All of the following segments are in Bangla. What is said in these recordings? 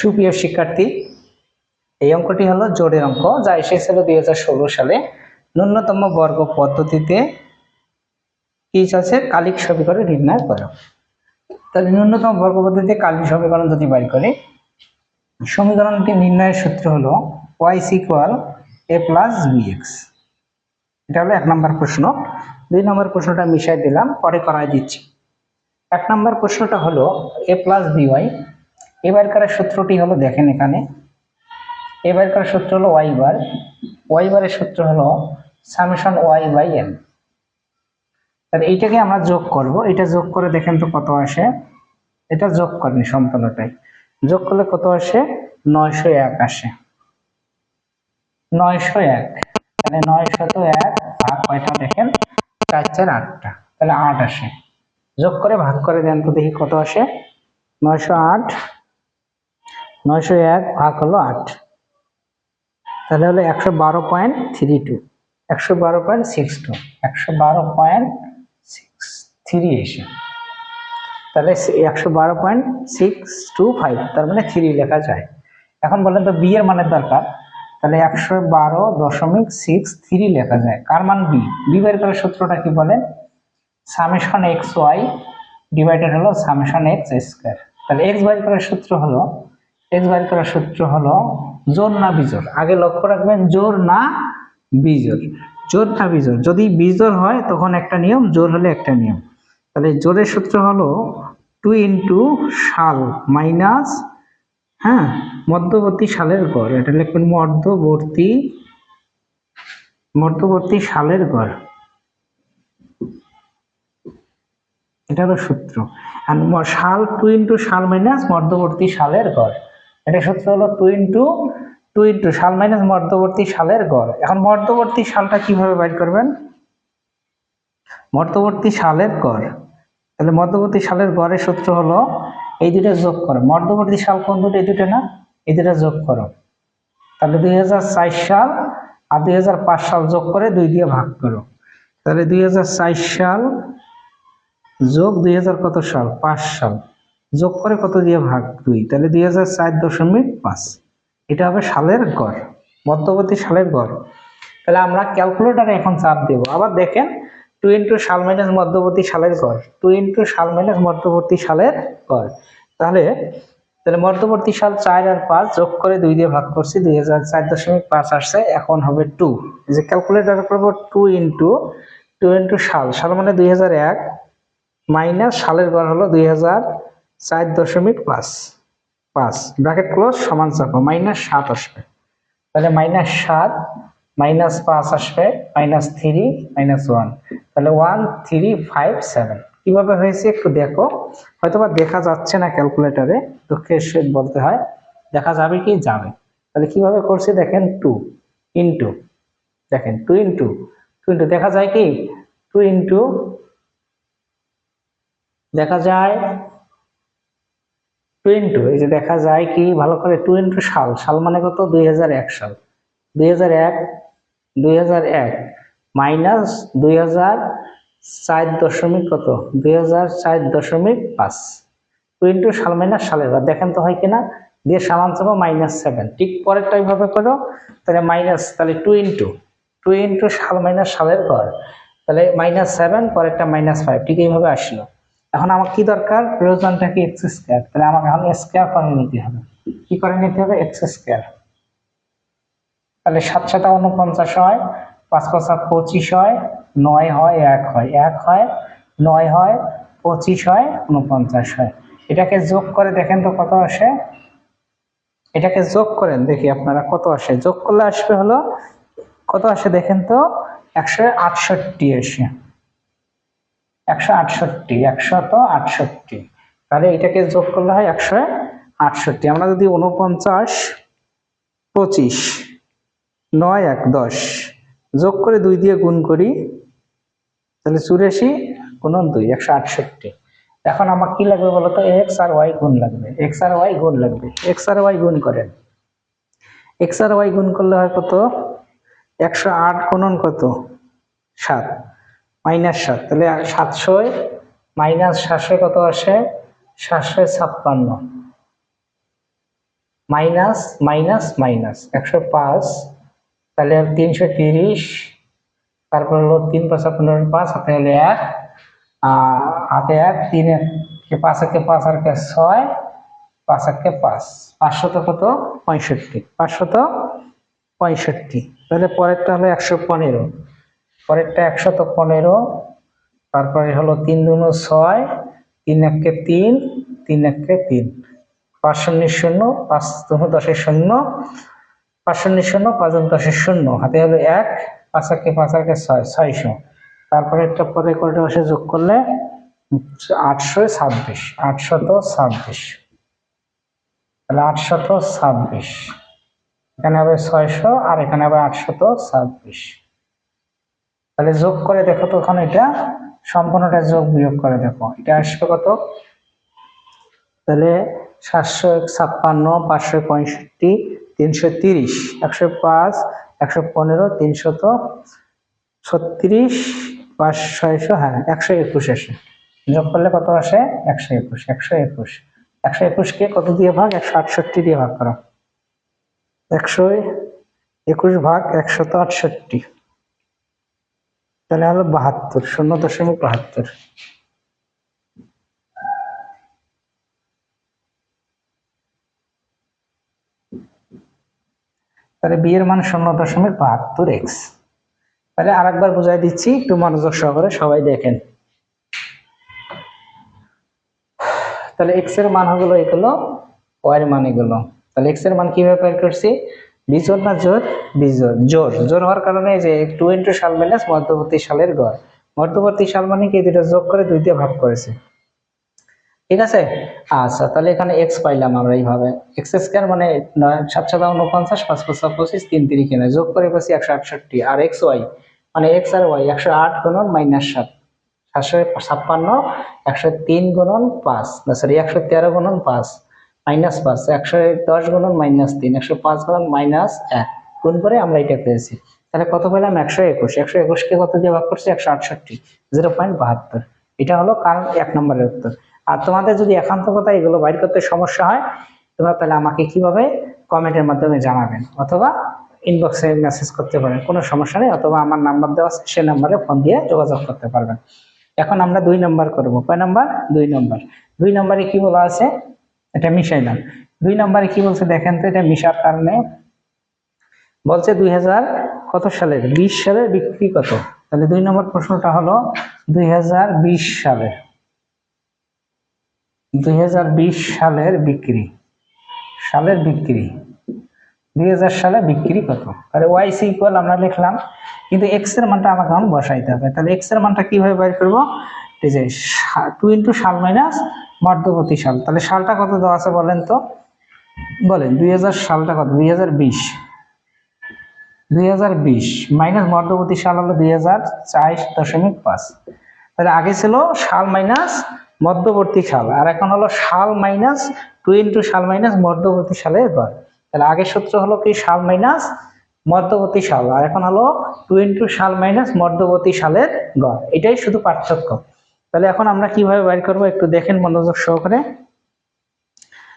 সুপ্রিয় শিক্ষার্থী, এই অঙ্কটি হলো জোড়ের অঙ্ক, যা এসেছিল দুই হাজার ষোলো সালে। ন্যূনতম বর্গ পদ্ধতিতে কি আছে কালিক সমীকরণ নির্ণয় করো। তাহলে ন্যূনতম বর্গ পদ্ধতিতে কালিক সমীকরণ যদি বাইর করে সমীকরণটি নির্ণয়ের সূত্র হলো Y equal A plus BX এটা হলো এক নম্বর প্রশ্ন। দুই নম্বর প্রশ্নটা মিশাই দিলাম, পরে করাই দিচ্ছি। এক নম্বর প্রশ্নটা হলো এ প্লাস বিওয়াই এবারকার সূত্রটি হলো, দেখেন এখানে, এবারকার সূত্র হলো ওয়াই বার ওয়াই বারের সূত্র হলো সামেশন ওয়াই বাই এন তাহলে এইটাকে আমরা যোগ করব। এটা যোগ করে দেখেন তো কত আসে। এটা যোগ করেন সম্পূর্ণটাই। যোগ করলে কত আসে? নয়শো এক আসে। নয়শো এক। তাহলে নয়শত এক ভাগ কয়টা দেখেন? চার চার আটটা। তাহলে আট আসে। যোগ করে ভাগ করে দেন তো দেখি কত আসে? নয়শো আট নয়শো এক ভাগ হলো আট। তাহলে হলো একশো বারো পয়েন্ট থ্রি টু একশো বারো পয়েন্ট সিক্স টু একশো বারো পয়েন্ট সিক্স থ্রি এসে। তাহলে একশো বারো পয়েন্ট সিক্স টু ফাইভ তার মানে থ্রি লেখা যায়। এখন বলেন তো বি এর মানের দরকার। তাহলে একশো বারো দশমিক সিক্স থ্রি লেখা যায়। কার মান বি বি বের করার সূত্রটা কি বলে? সামেশন এক্স ওয়াই ডিভাইডেড হলো সামেশন এক্স স্কোয়ার তাহলে এক্স বাইর করার সূত্র হলো এক্স বাইর করার সূত্র হলো জোর না বিজোর। আগে লক্ষ্য রাখবেন, জোর না বিজোর। জোর না বিজোর। যদি বিজোর হয়, তখন একটা নিয়ম, জোর হলে একটা নিয়ম। তাহলে জোরের সূত্র হলো টু ইন্টু সাল মাইনাস হ্যাঁ মধ্যবর্তী সালের গড়। এটা লিখবেন মধ্যবর্তী মধ্যবর্তী সালের গড়। এটা হলো সূত্র। আর সাল, টু ইন্টু সাল মাইনাস মধ্যবর্তী সালের গড়। এটা সূত্র হলো টু ইন্টু টু ইন্টু সাল মাইনাস মধ্যবর্তী সালের গড়। এখন মধ্যবর্তী সালটা কীভাবে বাইর করবেন? মধ্যবর্তী সালের গড়। তাহলে মধ্যবর্তী সালের গড়ের সূত্র হলো এই দুটো যোগ করো। মধ্যবর্তী সাল কোন দুটো এই দুটো না? এই দুটো যোগ করো। তাহলে দুই হাজার চার সাল আর দুই হাজার পাঁচ সাল যোগ করে দুই দিয়ে ভাগ করো। তাহলে দুই হাজার চার সাল যোগ দুই হাজার কত সাল? পাঁচ সাল। যোগ করে কত দিয়ে ভাগ দুই? তাহলে দুই হাজার চার দশমিক পাঁচ। এটা হবে সালের গড়, মধ্যবর্তী সালের গড়। তাহলে আমরা ক্যালকুলেটারে এখন চাপ দেব। আবার দেখেন টু ইন্টু সাল মাইনাস মধ্যবর্তী সালের গড় টু ইন্টু সাল মাইনাস মধ্যবর্তী সালের গড়। তাহলে তাহলে মধ্যবর্তী সাল চার আর পাঁচ যোগ করে দুই দিয়ে ভাগ করছি, দুই হাজার চার দশমিক পাঁচ আসছে, এখন হবে টু যে ক্যালকুলেটার করব টু ইন্টু টু ইন্টু সাল সাল মানে দুই হাজার এক মাইনাস সালের গড় হলো দুই হাজার চার দশমিক পাঁচ পাঁচ, ব্র্যাকেট ক্লোজ, সমান চাপো, মাইনাস সাত আসবে। তাহলে মাইনাস সাত, মাইনাস পাঁচ আসবে, মাইনাস থ্রি, মাইনাস ওয়ান। তাহলে ওয়ান, থ্রি, ফাইভ, সেভেন। কীভাবে হয়েছে একটু দেখো। হয়তোবা দেখা যাচ্ছে না ক্যালকুলেটারে দুঃখের সহিত বলতে হয়। দেখা যাবে কি? যাবে। তাহলে কীভাবে করছি দেখেন? টু ইন্টু দেখেন টু ইন্টু টু ইন্টু দেখা যায় কি? টু ইন্টু দেখা যায় টু ইন্টু এই যে দেখা যায় কি, ভালো করে টু ইন্টু সাল সাল মানে কত? দুই হাজার এক সাল। দুই হাজার এক মাইনাস দুই চার দশমিক কত? দুই চার দশমিক পাঁচ। টু ইন্টু সাল মাইনাস সালের বার দেখেন তো হয় কিনা দিয়ে সামান চাপো মাইনাস সেভেন ঠিক পরেরটা এইভাবে করো, তাহলে মাইনাস তাহলে টু ইন্টু টু ইন্টু সাল মাইনাস সালের ঘর তাহলে মাইনাস সেভেন পরেরটা মাইনাস ফাইভ ঠিক এইভাবে আসলো। এখন আমার কি দরকার? প্রয়োজনটা কি এক্স স্কোয়ার তাহলে আমাকে এখন স্কোয়ার করে নিতে হবে। কি করে নিতে হবে? এক্স স্কোয়ার তাহলে সাত সাতা উনপঞ্চাশ হয়, পাঁচ পাঁচ পঁচিশ হয়, নয় হয়, এক হয়। এক হয়, নয় হয়, পঁচিশ হয় উনপঞ্চাশ হয়। এটাকে যোগ করে দেখেন তো কত আসে? এটাকে যোগ করেন, দেখি আপনারা কত আসে? যোগ করলে আসবে হলো, কত আসে দেখেন তো? একশো আটষট্টি আসে। একশো আটষট্টি, একশত আটষট্টি। তাহলে এটাকে যোগ করলে হয় একশো আটষট্টি। আমরা যদি উনপঞ্চাশ পঁচিশ, নয়, এক, দশ যোগ করে দুই দিয়ে গুণ করি, তাহলে চুরাশি গুণ দুই, একশো আটষট্টি। এখন আমার কি লাগবে বলতো এক্স আর ওয়াই গুণ লাগবে। এক্স আর ওয়াই গুণ লাগবে। এক্স আর ওয়াই গুণ করেন। এক্স আর ওয়াই গুণ করলে হয় কত? একশো আট গুণন কত? সাত। মাইনাস সাত, তাহলে সাতশো মাইনাস সাতশো কত আসে? সাতশো ছাপ্পান্ন। মাইনাস মাইনাস মাইনাস, একশো পাঁচ, তাহলে তিনশো তিরিশ, তারপর হলো তিন পাঁচা পনেরো পাঁচ হাতে হলো এক হাতে এক, তিন এক পাঁচ একে পাঁচ আর কে ছয়, পাঁচ একে পাঁচ পাঁচশত কত? পঁয়ষট্টি পাঁচশত পঁয়ষট্টি, তাহলে পরেরটা হলো একশো পনেরো। পরেরটা একশত পনেরো, তারপরে হলো তিন দুনো ছয়, তিন একে তিন তিন একে তিন। পাঁচ শূন্য শূন্য, পাঁচ দুনো দশের শূন্য, পাঁচ শূন্য শূন্য, পাঁচ দুনো দশের শূন্য। হাতে হলো এক, পাঁচ একে পাঁচ একে ছয়, ছয়শো। তারপরে একটা পরে করে বসে যোগ করলে আটশো ছাব্বিশ, আটশত ছাব্বিশ। তাহলে আটশত ছাব্বিশ। এখানে হবে ছয়শো, আর এখানে হবে আটশত ছাব্বিশ। তাহলে যোগ করে দেখো তো ওখানে এটা, সম্পূর্ণটা যোগ বিয়োগ করে দেখো। এটা আসবে কত? তাহলে সাতশো ছাপ্পান্ন, পাঁচশো পঁয়ষট্টি, তিনশো তিরিশ। একশো পাঁচ, একশো পনেরো তিনশত ছত্রিশ, পাঁচ, ছয়শো হ্যাঁ একশো একুশ আসে। যোগ করলে কত আসে? একশো একুশ একশো একুশ। একশো একুশকে কত দিয়ে ভাগ? একশো আটষট্টি দিয়ে ভাগ করো। একশো একুশ ভাগ একশত আটষট্টি। তাহলে হলো বাহাত্তর, শূন্য দশমিক বাহাত্তর। তাহলে বিয়ের মান শূন্য দশমিক বাহাত্তর এক্স তাহলে আরেকবার বুঝাই দিচ্ছি, একটু মনোযোগ সহকারে সবাই দেখেন। তাহলে এক্সের মান হলো, এগুলো ওয়াই এর মান এগুলো। তাহলে এক্সের মান কীভাবে বের করছি? বিজোর না জোর? বিজোর জোর। জোর হওয়ার কারণে যে টু ইন্টু সাল মাইনাস মধ্যবর্তী সালের গড়। মধ্যবর্তী সাল মানে কি? দুটো যোগ করে দুই দিয়ে ভাগ করেছে। ঠিক আছে? আচ্ছা তাহলে এখানে এক্স পাইলাম আমরা এইভাবে। এক্স স্কোয়ার মানে সাত সাত উনপঞ্চাশ পাঁচ পাঁচ পঁচিশ, তিন তিরিশ কিনে যোগ করে পাচ্ছি একশো আটষট্টি। আর এক্স ওয়াই মানে এক্স আর ওয়াই একশো আট গুণন মাইনাস সাত। সাতশো ছাপ্পান্ন, একশো তিন গুণন পাঁচ। সরি একশো তেরো গুণন পাঁচ। মাইনাস পাঁচ, একশো দশ গুণন মাইনাস তিন, একশো পাঁচ গুণন মাইনাস এক, গুণ করে আমরা এটা পেয়েছি। তাহলে কত পেলাম? একশো একুশ। একশো একুশকে কত দিয়ে ভাগ করছি? একশো আটষট্টি। জিরো পয়েন্ট বাহাত্তর। এটা হলো কারণ এক নম্বরের উত্তর। আর তোমাদের যদি একান্তকতা এগুলো বাইর করতে সমস্যা হয়, তোমরা তাহলে আমাকে কীভাবে কমেন্টের মাধ্যমে জানাবেন? অথবা ইনবক্সে মেসেজ করতে পারেন। কোনো সমস্যা নেই। অথবা আমার নাম্বার দেওয়া আছে, সে নাম্বারে ফোন দিয়ে যোগাযোগ করতে পারবেন। এখন আমরা দুই নম্বর করব। কয় নাম্বার দুই নম্বর দুই নম্বরে কি বলা আছে? এটা মিশাইলাম দুই নম্বরে কি বলছে দেখেন তো, এটা মিশার কারণে। বলছে দুই হাজার কত সালের বিশ সালের বিক্রি কত? তাহলে দুই নম্বর প্রশ্নটা হলো দুই হাজার বিশ সালের দুই হাজার বিশ সালের বিক্রি। সালের বিক্রি। দুই হাজার সালে বিক্রি কত? তাহলে ওয়াই সি ইকুয়াল আমরা লিখলাম। কিন্তু এক্সের মানটা আমাকে এখন বসাইতে হবে। তাহলে এক্সের মানটা কীভাবে বের করব? এই যে টু ইন্টু সাল মাইনাস মধ্যবর্তী সাল। তাহলে সালটা কত দেওয়া আছে বলেন তো? বলেন, দুই হাজার সালটা কত? দুই হাজার বিশ। দুই মাইনাস মধ্যবর্তী সাল হলো দুই হাজার চার দশমিক পাঁচ। তাহলে আগে ছিল সাল মাইনাস মধ্যবর্তী সাল, আর এখন হলো সাল মাইনাস টু ইন্টু সাল মাইনাস মধ্যবর্তী সালের গড় তাহলে আগের সূত্র হলো কি? সাল মাইনাস মধ্যবর্তী সাল, আর এখন হলো টু ইন্টু সাল মাইনাস মধ্যবর্তী সালের গড় এটাই শুধু পার্থক্য। তাহলে এখন আমরা কীভাবে বাইর করব একটু দেখেন মনোযোগ সহকারে।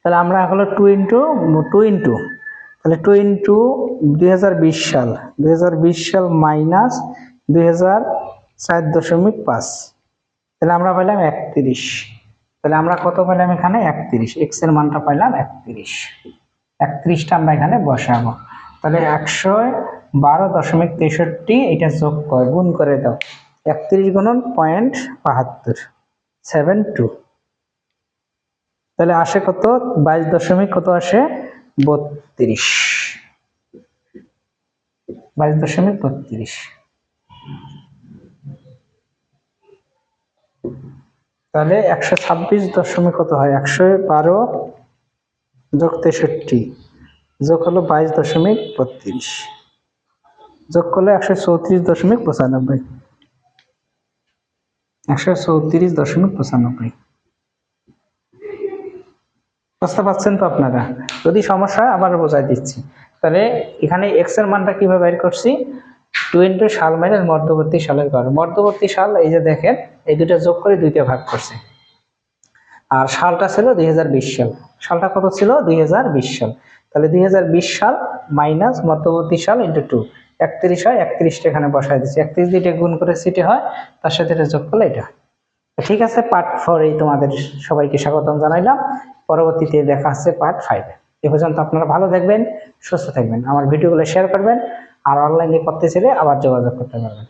তাহলে আমরা হলো টু ইন্টু টু ইন্টু তাহলে টু ইন্টু দুই সাল দু হাজার বিশ সাল মাইনাস দুই তাহলে আমরা পাইলাম একত্রিশ। তাহলে আমরা কত পেলাম এখানে? একত্রিশ। এক্সের মানটা পাইলাম একত্রিশ। একত্রিশটা আমরা এখানে বসাবো। তাহলে একশো বারো দশমিক তেষট্টি, এটা যোগ করে, গুণ করে দাও। একত্রিশ গুণন পয়েন্ট বাহাত্তর সেভেন টু তাহলে আসে কত? বাইশ দশমিক কত আসে? বত্রিশ। বাইশ দশমিক বত্রিশ। তাহলে একশো ছাব্বিশ দশমিক কত হয়? একশো বারো যোগ তেষট্টি, যোগ হলো বাইশ দশমিক বত্রিশ। যোগ করলে একশো চৌত্রিশ দশমিক পঁচানব্বই। একশো চৌত্রিশ দশমিক পঁচানব্বই। বুঝতে তো আপনারা? যদি সমস্যা আবার বোঝাই দিচ্ছি। তাহলে এখানে এক্সের মানটা কীভাবে বের করছি? টু সাল মাইনাস মধ্যবর্তী সালের গড় মধ্যবর্তী সাল, এই যে দেখেন, এই দুটো যোগ করে দুইটা ভাগ করছে। আর সালটা ছিল দুই হাজার বিশ সাল। সালটা কত ছিল? দুই হাজার বিশ সাল। তাহলে দুই হাজার বিশ সাল মাইনাস মধ্যবর্তী সাল ইন্টু টু একত্রিশ হয়, একত্রিশটা এখানে বসায় দিচ্ছি একত্রিশ দিয়ে গুণ করে সিটি হয়, তার সাথে এটা যোগ করলে এটা। ঠিক আছে, পার্ট ফোর তোমাদের সবাইকে স্বাগতম জানাইলাম। পরবর্তীতে দেখা আছে পার্ট ফাইভে। এ পর্যন্ত আপনারা ভালো থাকবেন, সুস্থ থাকবেন। আমার ভিডিওগুলো শেয়ার করবেন, আর অনলাইনে করতে চাইলে আবার যোগাযোগ করতে পারবেন।